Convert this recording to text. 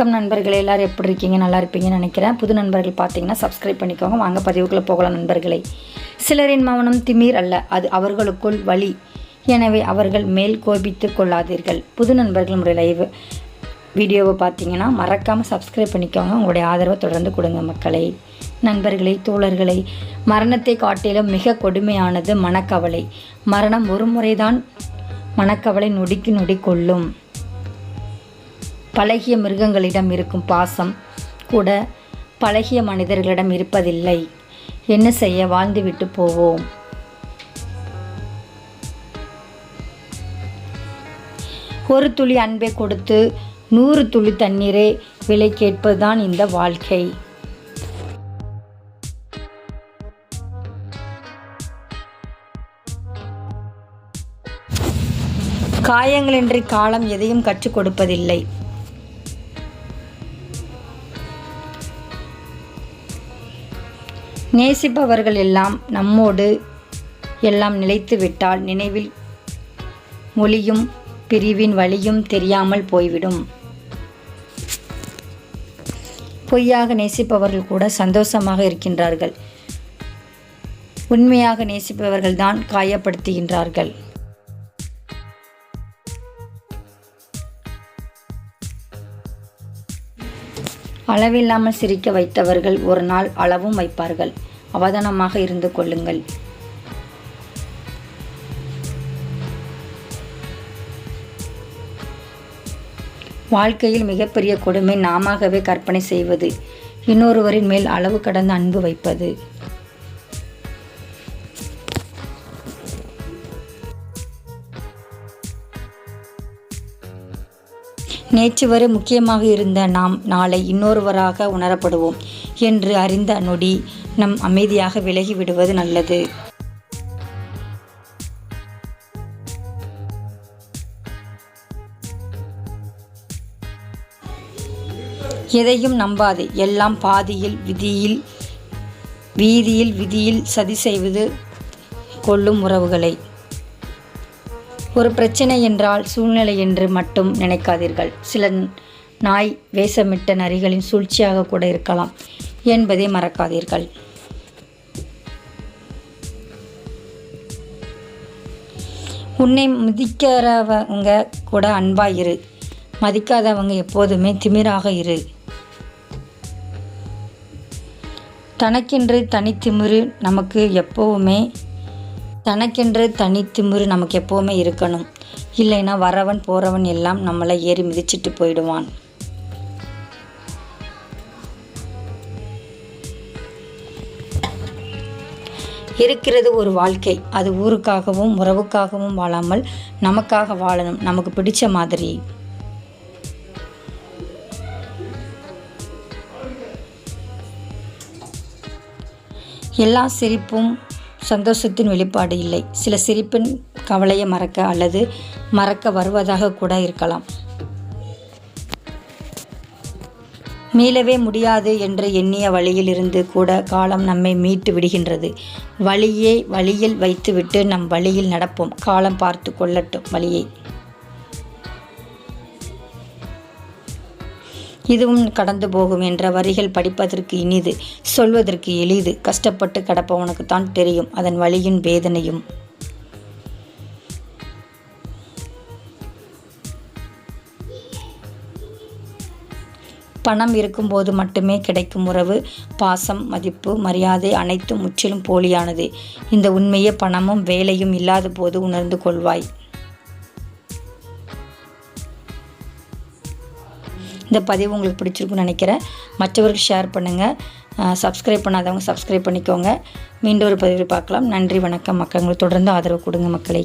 வணக்கம் நண்பர்களே எல்லோரும் எப்படி இருக்கீங்க? நல்லா இருப்பீங்கன்னு நினைக்கிறேன். புது நண்பர்கள் பார்த்தீங்கன்னா சப்ஸ்கிரைப் பண்ணிக்கோங்க. வாங்க பதிவுக்குள்ளே போகலாம் நண்பர்களே. சிலரின் மௌனம் திமிர் அல்ல அது அவர்களுக்குள் வழி எனவே அவர்கள் மேல் கோபித்து கொள்ளாதீர்கள். புது நண்பர்கள் லைவ் வீடியோவை பார்த்தீங்கன்னா மறக்காமல் சப்ஸ்கிரைப் பண்ணிக்கோங்க. உங்களுடைய ஆதரவை தொடர்ந்து கொடுங்க மக்களை. நண்பர்களை தோழர்களை மரணத்தை காட்டிலும் மிக கொடுமையானது மனக்கவலை. மரணம் ஒரு முறைதான் மனக்கவலை நொடிக்கு நொடி கொள்ளும் பழகிய மிருகங்களிடம் இருக்கும் பாசம் கூட பழகிய மனிதர்களிடம் இருப்பதில்லை. என்ன செய்ய வாழ்ந்துவிட்டு போவோம்? ஒரு துளி அன்பை கொடுத்து நூறு துளி தண்ணீரை விலை கேட்பதுதான் இந்த வாழ்க்கை. காயங்களின்றி காலம் எதையும் கற்றுக் கொடுப்பதில்லை. நேசிப்பவர்கள் எல்லாம் நம்மோடு எல்லாம் நிலைத்து விட்டால் நினைவில் மொழியும் பிரிவின் வழியும் தெரியாமல் போய்விடும். பொய்யாக நேசிப்பவர்கள் கூட சந்தோஷமாக இருக்கின்றார்கள். உண்மையாக நேசிப்பவர்கள்தான் காயப்படுத்துகின்றார்கள். அளவில்லாமல் சிரிக்க வைத்தவர்கள் ஒரு நாள் அளவும் வைப்பார்கள். அவதானமாக இருந்து கொள்ளுங்கள். வாழ்க்கையில் மிகப்பெரிய கொடுமை நாமவே கற்பனை செய்வது. இன்னொருவரின் மேல் அளவு கடந்த அன்பு வைப்பது. நேற்று வரை முக்கியமாக இருந்த நாம் நாளை இன்னொருவராக உணரப்படுவோம் என்று அறிந்த நொடி நம் அமைதியாக விலகி விடுவது நல்லது. எதையும் நம்பாது. எல்லாம் பாதியில் விதியில் வீதியில் விதியில் சதி செய்வது கொள்ளும் உறவுகளை. ஒரு பிரச்சனை என்றால் சூழ்நிலை என்று மட்டும் நினைக்காதீர்கள். சில நாய் வேஷமிட்ட நரிகளின் சூழ்ச்சியாக கூட இருக்கலாம் என்பதை மறக்காதீர்கள். உன்னை மதிக்கிறவங்க கூட அன்பாக இரு. மதிக்காதவங்க எப்போதுமே திமிராக இரு. தனக்கென்று தனித்திமிரு நமக்கு எப்போவுமே தனக்கென்று தனித்திமிரு நமக்கு எப்போவுமே இருக்கணும். இல்லைன்னா வரவன் போகிறவன் எல்லாம் நம்மளை ஏறி மிதிச்சிட்டு போயிடுவான். இருக்கிறது ஒரு வாழ்க்கை. அது ஊருக்காகவும் உறவுக்காகவும் வாழாமல் நமக்காக வாழணும். நமக்கு பிடிச்ச மாதிரி. எல்லா சிரிப்பும் சந்தோஷத்தின் வெளிப்பாடு இல்லை. சில சிரிப்பின் கவலையை மறக்க அல்லது மறக்க வருவதாக கூட இருக்கலாம். மீளவே முடியாது என்று எண்ணிய வழியிலிருந்து கூட காலம் நம்மை மீட்டு விடுகின்றது. வழியே வழியில் வைத்துவிட்டு நம் வழியில் நடப்போம். காலம் பார்த்து கொள்ளட்டும் வழியை. இதுவும் கடந்து போகும் என்ற வரிகள் படிப்பதற்கு இனிது சொல்வதற்கு எளிது. கஷ்டப்பட்டு கடப்பவனுக்கு தான் தெரியும் அதன் வழியின் வேதனையும். பணம் இருக்கும்போது மட்டுமே கிடைக்கும் உறவு பாசம் மதிப்பு மரியாதை அனைத்தும் முற்றிலும் போலியானது. இந்த உண்மையே பணமும் வேலையும் இல்லாத போது உணர்ந்து கொள்வாய். இந்த பதிவு உங்களுக்கு பிடிச்சிருக்குன்னு நினைக்கிறேன். மற்றவர்களுக்கு ஷேர் பண்ணுங்கள் சப்ஸ்கிரைப் பண்ணாதவங்க சப்ஸ்கிரைப் பண்ணிக்கோங்க. மீண்டும் ஒரு பதிவில் பார்க்கலாம். நன்றி வணக்கம். மக்கள் தொடர்ந்து ஆதரவு கொடுங்க மக்களை.